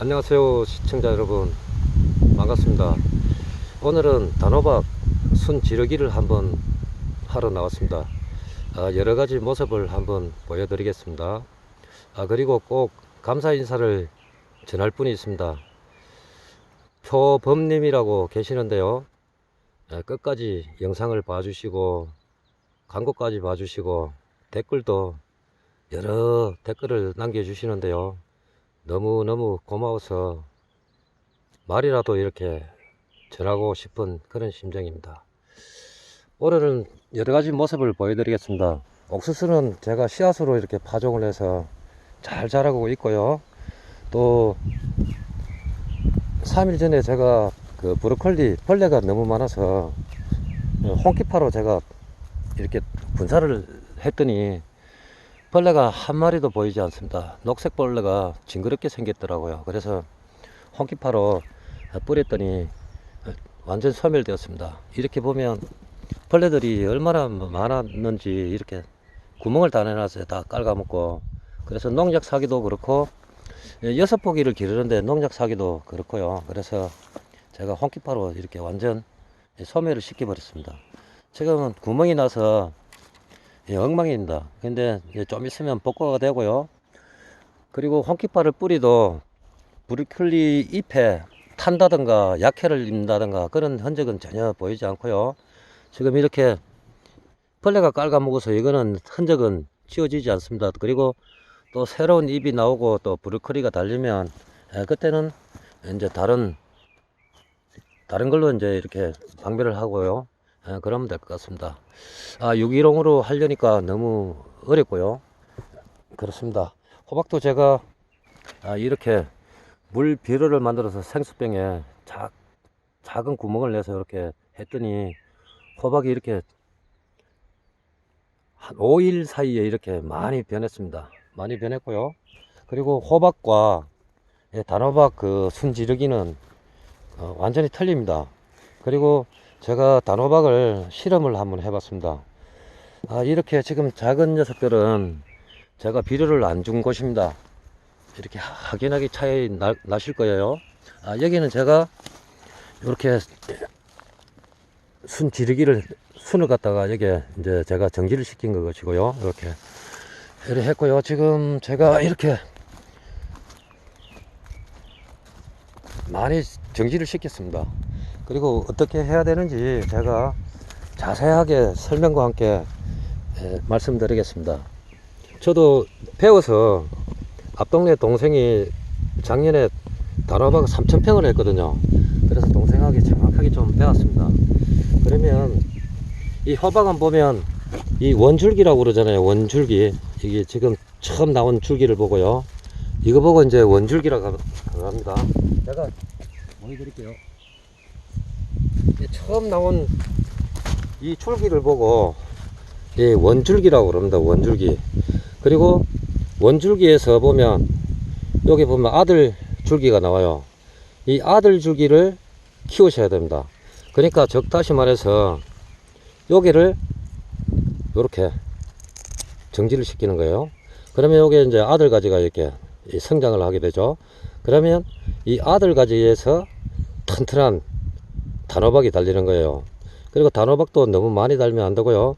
안녕하세요 시청자 여러분. 반갑습니다. 오늘은 단호박 순 지르기를 한번 하러 나왔습니다. 아, 여러가지 모습을 한번 보여드리겠습니다. 아, 그리고 꼭 감사 인사를 전할 분이 있습니다. 표범님이라고 계시는데요. 아, 끝까지 영상을 봐주시고 광고까지 봐주시고 댓글도 여러 댓글을 남겨주시는데요 너무너무 고마워서 말이라도 이렇게 전하고 싶은 그런 심정입니다. 오늘은 여러 가지 모습을 보여드리겠습니다. 옥수수는 제가 씨앗으로 이렇게 파종을 해서 잘 자라고 있고요. 또 3일 전에 제가 그 브로콜리 벌레가 너무 많아서 홍키파로 제가 이렇게 분사를 했더니 벌레가 한 마리도 보이지 않습니다. 녹색 벌레가 징그럽게 생겼더라고요. 그래서 홍기파로 뿌렸더니 완전 소멸되었습니다. 이렇게 보면 벌레들이 얼마나 많았는지 이렇게 구멍을 다 내놨어요. 다 깔아먹고. 그래서 농약 사기도 그렇고 여섯 포기를 기르는데 농약 사기도 그렇고요. 그래서 제가 홍기파로 이렇게 완전 소멸을 시켜버렸습니다. 지금은 구멍이 나서 예, 엉망입니다. 근데 이제 좀 있으면 복구가 되고요. 그리고 홍키파를 뿌리도 브루클리 잎에 탄다든가 약해를 입는다든가 그런 흔적은 전혀 보이지 않고요. 지금 이렇게 벌레가 깔아먹어서 이거는 흔적은 지워지지 않습니다. 그리고 또 새로운 잎이 나오고 또 브루클리가 달리면 예, 그때는 이제 다른 다른 걸로 이제 이렇게 방배를 하고요. 예, 그러면 될 것 같습니다. 아, 유기농으로 하려니까 너무 어렵고요. 그렇습니다. 호박도 제가 아, 이렇게 물 비료를 만들어서 생수병에 작, 작은 구멍을 내서 이렇게 했더니 호박이 이렇게 한 5일 사이에 이렇게 많이 변했습니다. 많이 변했고요. 그리고 호박과 예, 단호박 그 순지르기는 어, 완전히 틀립니다. 그리고 제가 단호박을 실험을 한번 해봤습니다. 아, 이렇게 지금 작은 녀석들은 제가 비료를 안 준 곳입니다. 이렇게 확연하게 차이 나, 나실 거예요. 아, 여기는 제가 이렇게 순 지르기를 순을 갖다가 여기 이제 제가 정지를 시킨 것이고요. 이렇게 이렇게 했고요. 지금 제가 이렇게 많이 정지를 시켰습니다. 그리고 어떻게 해야 되는지 제가 자세하게 설명과 함께 예, 말씀드리겠습니다. 저도 배워서 앞 동네 동생이 작년에 단호박 3,000평을 했거든요. 그래서 동생하게 정확하게 좀 배웠습니다. 그러면 이 호박은 보면 이 원줄기라고 그러잖아요. 원줄기. 이게 지금 처음 나온 줄기를 보고요. 이거 보고 이제 원줄기라고 합니다. 제가 보여드릴게요. 처음 나온 이 줄기를 보고 이 원줄기라고 그럽니다. 원줄기. 그리고 원줄기에서 보면 여기 보면 아들 줄기가 나와요. 이 아들 줄기를 키우셔야 됩니다. 그러니까 즉 다시 말해서 여기를 이렇게 정지를 시키는 거예요. 그러면 여기 이제 아들 가지가 이렇게 성장을 하게 되죠. 그러면 이 아들 가지에서 튼튼한 단호박이 달리는 거예요. 그리고 단호박도 너무 많이 달면 안 되고요.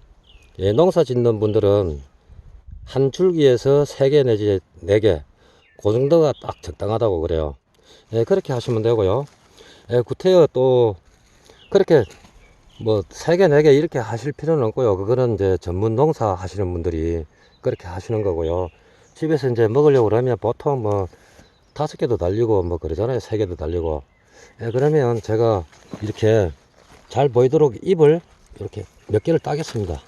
예, 농사 짓는 분들은 한 줄기에서 3개 내지 4개 그 정도가 딱 적당하다고 그래요. 예, 그렇게 하시면 되고요. 예, 구태여 또 그렇게 뭐 3개 4개 이렇게 하실 필요는 없고요. 그거는 이제 전문 농사 하시는 분들이 그렇게 하시는 거고요. 집에서 이제 먹으려고 그러면 보통 뭐 다섯 개도 달리고 뭐 그러잖아요. 세 개도 달리고. 예, 그러면 제가 이렇게 잘 보이도록 잎을 이렇게 몇 개를 따겠습니다.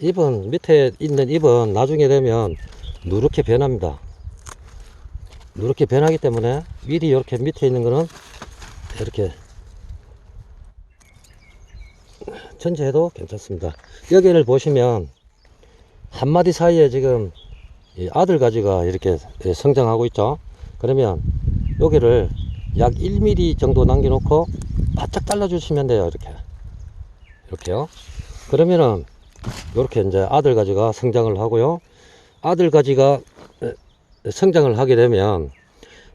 잎은 밑에 있는 잎은 나중에 되면 누렇게 변합니다. 누렇게 변하기 때문에 미리 이렇게 밑에 있는 거는 이렇게 전체 해도 괜찮습니다. 여기를 보시면 한 마디 사이에 지금 이 아들 가지가 이렇게 성장하고 있죠. 그러면 여기를 약 1mm 정도 남겨놓고 바짝 잘라주시면 돼요. 이렇게. 이렇게요. 그러면은 이렇게 이제 아들 가지가 성장을 하고요. 아들 가지가 성장을 하게 되면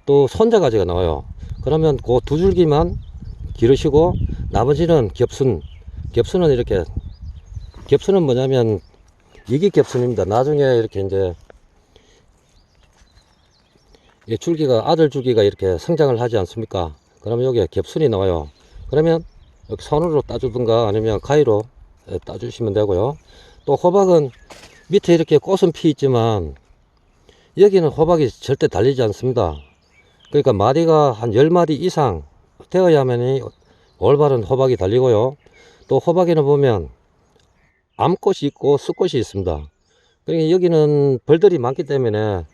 또 손자 가지가 나와요. 그러면 그 두 줄기만 기르시고 나머지는 겹순. 겹순은 이렇게 겹순은 뭐냐면 이게 겹순입니다. 나중에 이렇게 이제 이 줄기가 아들 줄기가 이렇게 성장을 하지 않습니까? 그러면 여기에 겹순이 나와요. 그러면 여기 손으로 따주든가 아니면 가위로 예, 따주시면 되고요. 또 호박은 밑에 이렇게 꽃은 피 있지만 여기는 호박이 절대 달리지 않습니다. 그러니까 마디가 한 10마디 이상 되어야만이 올바른 호박이 달리고요. 또 호박에는 보면 암꽃이 있고 쑥꽃이 있습니다. 그러니까 여기는 벌들이 많기 때문에 어,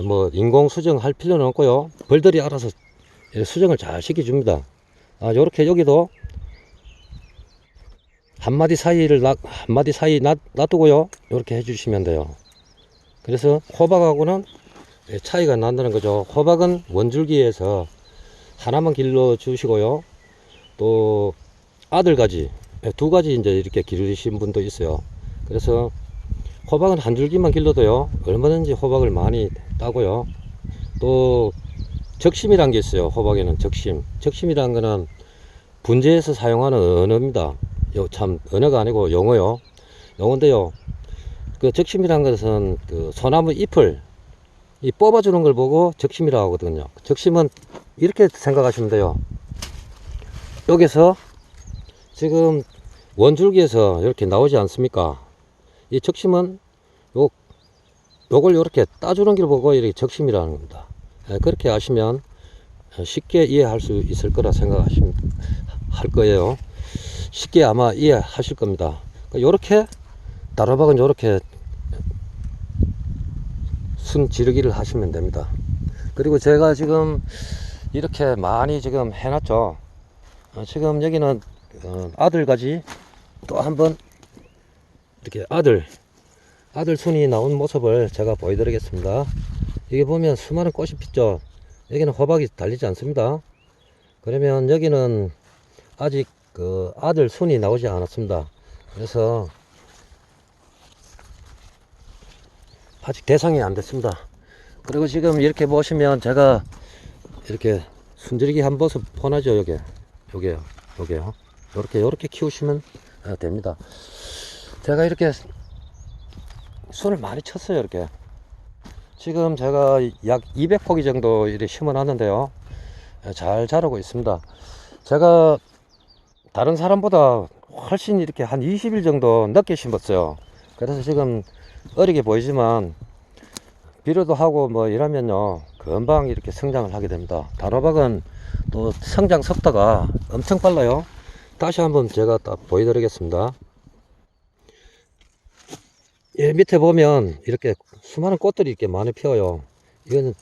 뭐 인공 수정할 필요는 없고요. 벌들이 알아서 예, 수정을 잘 시켜줍니다. 아, 요렇게 여기도 한 마디 사이를 놔, 한 마디 사이 놔, 놔두고요. 이렇게 해주시면 돼요. 그래서 호박하고는 예, 차이가 난다는 거죠. 호박은 원줄기에서 하나만 길러 주시고요. 또 아들가지 예, 두 가지 이제 이렇게 기르신 분도 있어요. 그래서 호박은 한 줄기만 길러도요. 얼마든지 호박을 많이 따고요. 또 적심이란 게 있어요. 호박에는 적심. 적심이란 거는 분재에서 사용하는 언어입니다. 요 참 언어가 아니고 용어요. 용어인데요. 그 적심이란 것은 그 소나무 잎을 이 뽑아주는 걸 보고 적심이라고 하거든요. 적심은 이렇게 생각하시면 돼요. 여기서 지금 원줄기에서 이렇게 나오지 않습니까? 이 적심은 요 요걸 이렇게 따주는 길 보고 이렇게 적심이라는 겁니다. 예, 그렇게 아시면 쉽게 이해할 수 있을 거라 생각하시면 할 거예요. 쉽게 아마 이해하실 겁니다. 이렇게 다로박은 이렇게 순 지르기를 하시면 됩니다. 그리고 제가 지금 이렇게 많이 지금 해놨죠. 어, 지금 여기는 어, 아들까지 또 한번 이렇게 아들 아들 순이 나온 모습을 제가 보여드리겠습니다. 여기 보면 수많은 꽃이 피죠. 여기는 호박이 달리지 않습니다. 그러면 여기는 아직 그 아들 순이 나오지 않았습니다. 그래서 아직 대상이 안 됐습니다. 그리고 지금 이렇게 보시면 제가 이렇게 순지르기 한 모습 폰하죠 여기 요게요 요게요 요렇게 요렇게 키우시면 아, 됩니다. 제가 이렇게 손을 많이 쳤어요 이렇게. 지금 제가 약 200포기 정도 이렇게 심어 놨는데요. 잘 자라고 있습니다. 제가 다른 사람보다 훨씬 이렇게 한 20일 정도 늦게 심었어요. 그래서 지금 어리게 보이지만 비료도 하고 뭐 이러면요 금방 이렇게 성장을 하게 됩니다. 단호박은 또 성장 속도가 엄청 빨라요. 다시 한번 제가 딱 보여드리겠습니다 예, 밑에 보면 이렇게 수많은 꽃들이 이렇게 많이 피어요. 이거는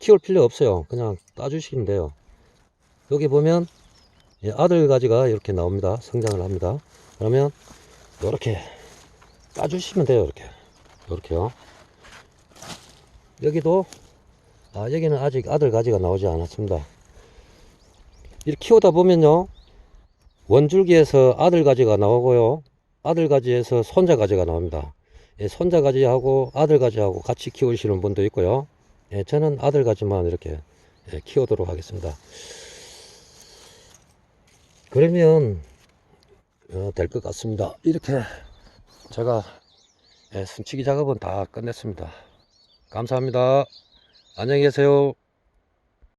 키울 필요 없어요. 그냥 따주시면 돼요. 여기 보면 예, 아들 가지가 이렇게 나옵니다. 성장을 합니다. 그러면 이렇게 따주시면 돼요. 이렇게 이렇게요. 여기도 아 여기는 아직 아들 가지가 나오지 않았습니다. 이렇게 키우다 보면요 원줄기에서 아들 가지가 나오고요. 아들 가지에서 손자 가지가 나옵니다. 예, 손자 가지하고 아들 가지하고 같이 키우시는 분도 있고요. 예, 저는 아들 가지만 이렇게 예, 키우도록 하겠습니다. 그러면 어, 될것 같습니다. 이렇게 제가 예, 순치기 작업은 다 끝냈습니다. 감사합니다. 안녕히 계세요.